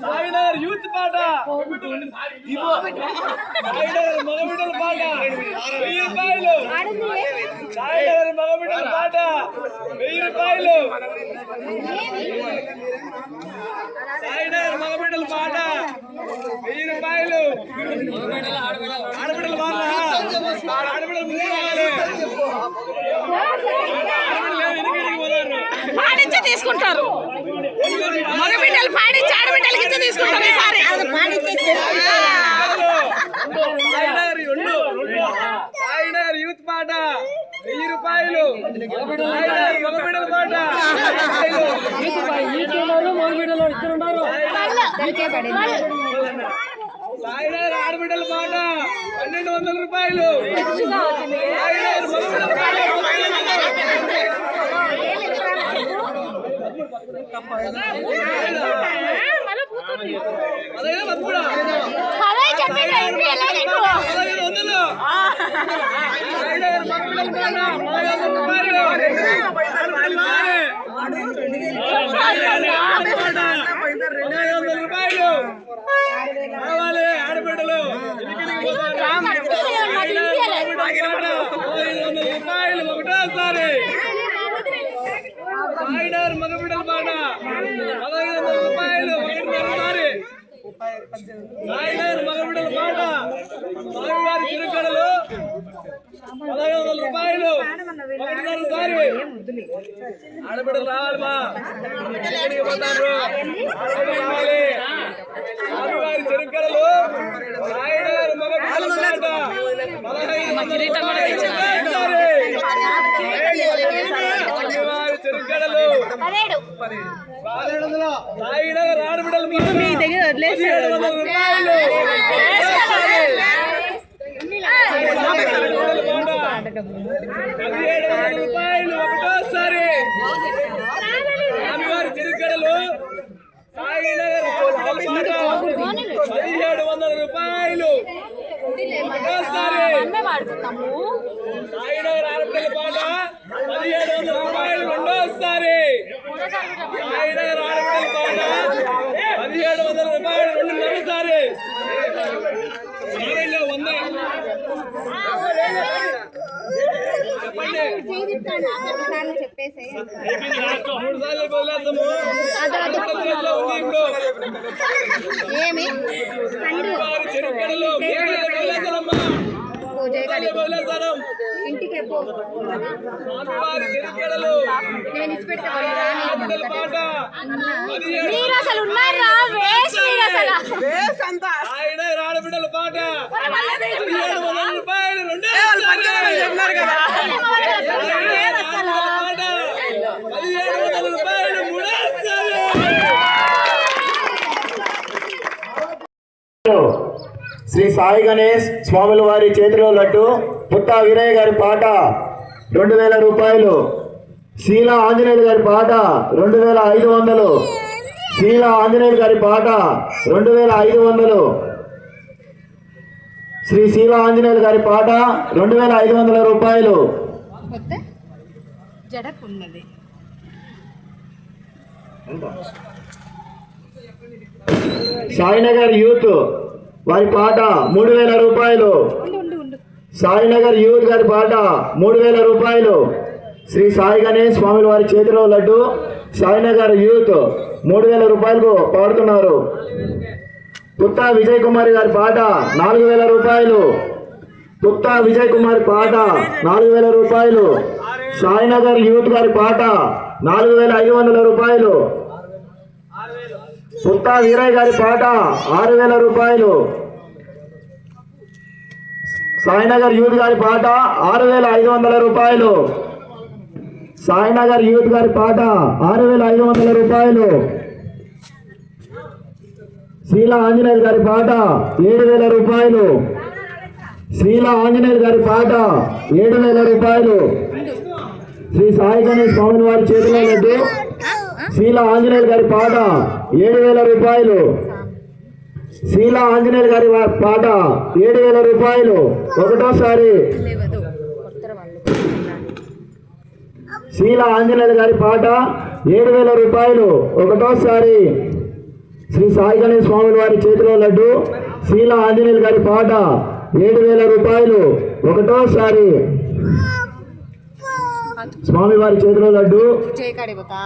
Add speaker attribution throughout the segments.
Speaker 1: Sainagar youth పాట సాయినగర్ మగబిడ్డల పాట వెయ్యి రూపాయలు సాయినగర్ మగబిడ్డల పాట వెయ్యి రూపాయలు సాయినగర్ మగబిడ్డల పాట వెయ్యి రూపాయలు ఆడబిడ్డల పాట ఆడబిడ్డల ఎన్నికడికి పోతారు
Speaker 2: పాడించి తీసుకుంటారు. మగ బిడ్డలు పాడించి ఆడబిడ్డలకి ఇచ్చి తీసుకుంటారు ఈసారి.
Speaker 1: యూత్ పాట. వెయ్యి రూపాయలు. మగబిడ్డల ఆడబిడ్డల పాట. పన్నెండు వందల రూపాయలు సాయినగర్ మగబిడ్డల పాట పదహైదు వందలు కూడా పదహైదు వందలు సాయినగర్ మగబిడ్డల పాట పదహైదు వందల రూపాయలు కావాలి ఆడబిడ్డలు ఎన్నికలకి పోతారు. పదహైదు వందల రూపాయలు ఒకటోసారి సాయినగర్ మగబిడ్డల పాట పదహైదు వందల రూపాయలు ఒకటిన్నరసారి సాయినగర్ మగబిడ్డల పాట స్వామివారి చిరుకడలు పదహైదు వందల రూపాయలు ఒకటిన్నరసారి ఆడబిడ్డలు రావాలి మా ఎక్కడికి పోతారు రావాలి స్వామివారి చిరుకడలు పదహైదు చిరుకడలు ఆడబిడ్డల
Speaker 2: మీ దగ్గర వదిలేసి
Speaker 1: రూపాయలు పదిహేడు వందల రూపాయలు ఒకటోసారి. స్వామివారి తిరుగడలు పదిహేడు వందల రూపాయలు. ఒకటోసారి. సాయినగర్ ఆడపిల్లల పాట పదిహేడు వందల రూపాయలు రెండోసారి సాయినగర్ ఆడపిల్లల పాట పదిహేడు వందల రూపాయలు రెండున్నరసారి సాయిలో వంద చెప్పండి
Speaker 3: చెప్పేసి ఏమి? ఇంటికి పో
Speaker 1: స్వామివారి చెరుకడలు
Speaker 3: నేను
Speaker 1: పదిహేడు
Speaker 2: మీరు అసలు ఉన్నారా? వేస్ట్ మీరు అసలు
Speaker 1: ఆయన ఆడబిడ్డల పాట పదిహేడు వందల రూపాయలు రెండే చెప్పినారు కదా పాట పదిహేడు వందల రూపాయలు మూడేసారి
Speaker 4: శ్రీ సాయి గణేష్ స్వాముల వారి చేతిలో లడ్డు పుత్తా వీరయ్య గారి పాట రెండు వేల రూపాయలు శీల ఆంజనేయులు గారి పాట రెండు వేల ఐదు వందలు శీల ఆంజనేయులు గారి పాట రెండు వేల ఐదు వందలు శ్రీ శీల ఆంజనేయులు గారి పాట రెండు వేల ఐదు వందల రూపాయలు.
Speaker 3: జడకున్నది.
Speaker 4: సాయినగర్ యూత్ వారి పాట మూడు వేల రూపాయలు. సాయినగర్ యూత్ గారి పాట మూడు వేల రూపాయలు. శ్రీ సాయి గణేష్ స్వాముల వారి చేతిలో లడ్డు. సాయినగర్ యూత్ మూడు వేల రూపాయలకు పాడుతున్నారు. పుత్తా విజయ్ కుమార్ గారి పాట నాలుగు వేల రూపాయలు. పుత్తా విజయ్ కుమార్ పాట నాలుగు వేల రూపాయలు. సాయినగర్ యూత్ గారి పాట నాలుగు వేల ఐదు వందల రూపాయలు. పుత్తా వీరయ్య గారి పాట ఆరు వేల రూపాయలు. సాయినగర్ యూత్ గారి పాట ఆరు వేల ఐదు వందల రూపాయలు. సాయినగర్ యూత్ గారి పాట ఆరు వేల ఐదు వందల రూపాయలు. శీల ఆంజనేయులు గారి పాట ఏడు వేల రూపాయలు. శీల ఆంజనేయులు గారి పాట ఏడు వేల రూపాయలు. శ్రీ సాయి గణేష్ స్వామి వారి చేతిలో లడ్డు శీల ఆంజనేయులు గారి పాట ఏడు వేల రూపాయలు. శీల ఆంజనేయులు గారి పాట ఏడు వేల రూపాయలు. ఒకటోసారి.
Speaker 3: శీలా
Speaker 4: శీల ఆంజనేయులు గారి పాట ఏడు వేల రూపాయలు. ఒకటోసారి. శ్రీ సాయి గణేష్ స్వామి వారి చేతిలో లడ్డు. శీల ఆంజనేయులు గారి పాట ఏడు వేల రూపాయలు. ఒకటోసారి. స్వామి వారి చేతిలో లడ్డు.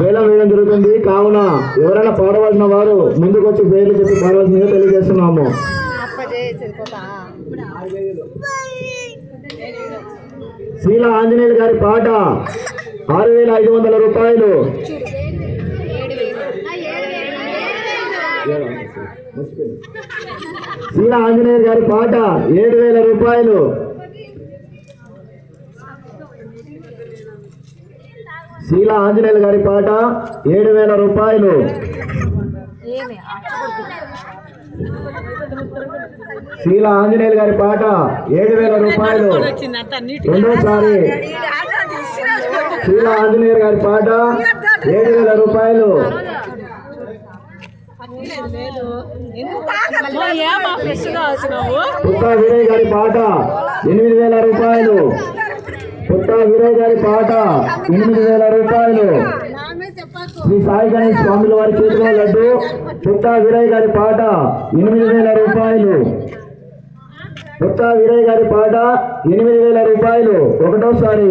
Speaker 4: వేలం వేయడం జరుగుతుంది. కావున ఎవరైనా పాడవలసిన వారు ముందుకు వచ్చి పేర్లు చెప్పి పాడవలసిందిగా తెలియజేస్తున్నాము. శీల ఆంజనేయులు గారి పాట ఆరు వేల ఐదు వందల రూపాయలు. శీల ఆంజనేయులు గారి పాట ఏడు వేల రూపాయలు. శీల ఆంజనేయులు గారి పాట ఏడు వేల రూపాయలు. శీల ఆంజనేయులు గారి పాట ఏడు వేల రూపాయలు. రెండోసారి శీల ఆంజనేయులు గారి పాట ఏడు వేల రూపాయలు.
Speaker 2: ఏమా ఫ్రెష్గా వచ్చినావు?
Speaker 4: పుత్తా వీరయ్య గారి పాట ఎనిమిది వేల రూపాయలు. పుత్తా హీరో గారి పాట ఎనిమిది వేల రూపాయలు. శ్రీ సాయి గణేష్ స్వాముల వారి చేతిలో లడ్డు పుత్తా వీరయ్య గారి పాట ఎనిమిది వేల రూపాయలు. పుత్తా వీరయ్య గారి పాట ఎనిమిది వేల రూపాయలు. ఒకటోసారి.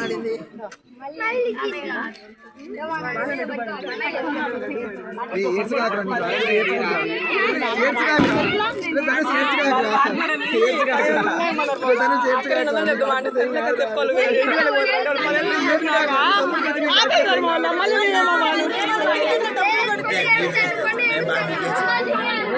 Speaker 5: ఆడింది? మళ్ళీ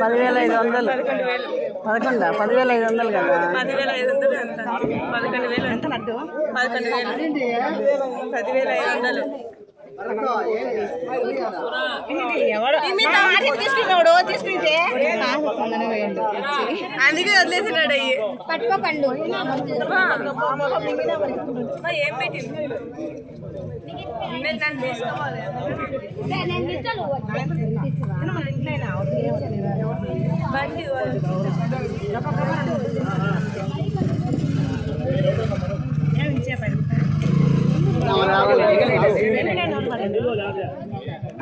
Speaker 2: పదివేల ఐదు వందలు. పదకొండ? పదివేల ఐదు వందలు కదా? పదివేల ఐదు వందలు ఎంత? పదకొండు వేలు. ఎంత లడ్డు పదకొండు వేలు. పదివేల ఐదు వందలు. తీసుకున్నాడు తీసుకుంటే అందుకే వదిలేసినాడు అయ్యి
Speaker 3: పట్టుకోకండు
Speaker 2: ఏం పెట్టింది నేను దాన్ని తీసుకోవాలి
Speaker 3: నేను ఇస్తాను
Speaker 2: బండి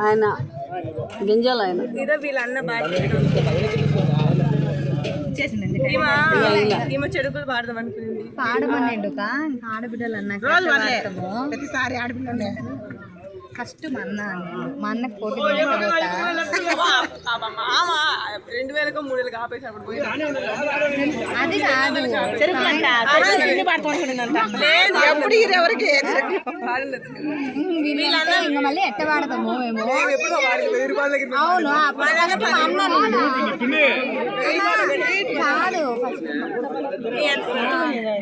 Speaker 2: ఆయన గింజలు ఆయన. ఇదో వీళ్ళ అన్న బాధ్యత ఈమె చెడుకులు పాడదాం అనుకుంది
Speaker 3: పాడమనండు ఆడబిడ్డలు అన్నాక
Speaker 2: ప్రతిసారి
Speaker 3: ఫస్ట్ మా అన్న. మా అన్నకు పోటీ
Speaker 2: రెండు వేలకు మూడు వేలకు ఆపేసినప్పుడు
Speaker 3: అది కాదు.
Speaker 2: లేదు ఎప్పుడు ఇది ఎవరికి
Speaker 3: ఇంకా మళ్ళీ ఎట్ట వాడతాము మేము అవును. కాదు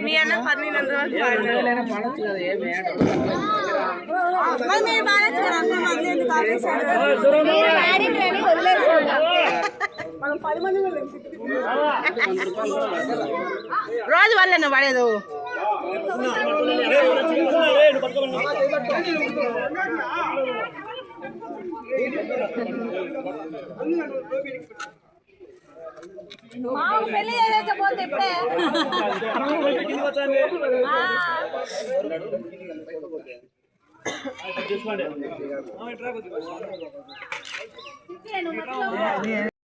Speaker 2: మీ అన్న- వరకు మరి బాగా చూడండి మళ్ళీ ఎందుకు ఆపేశారు?
Speaker 3: మీరు వాడిండ్రు అని వదిలేసుకున్నాం
Speaker 2: రోజు వాళ్ళేనా పడేదు. పెళ్ళి చేసేకపోతే ఇప్పుడే.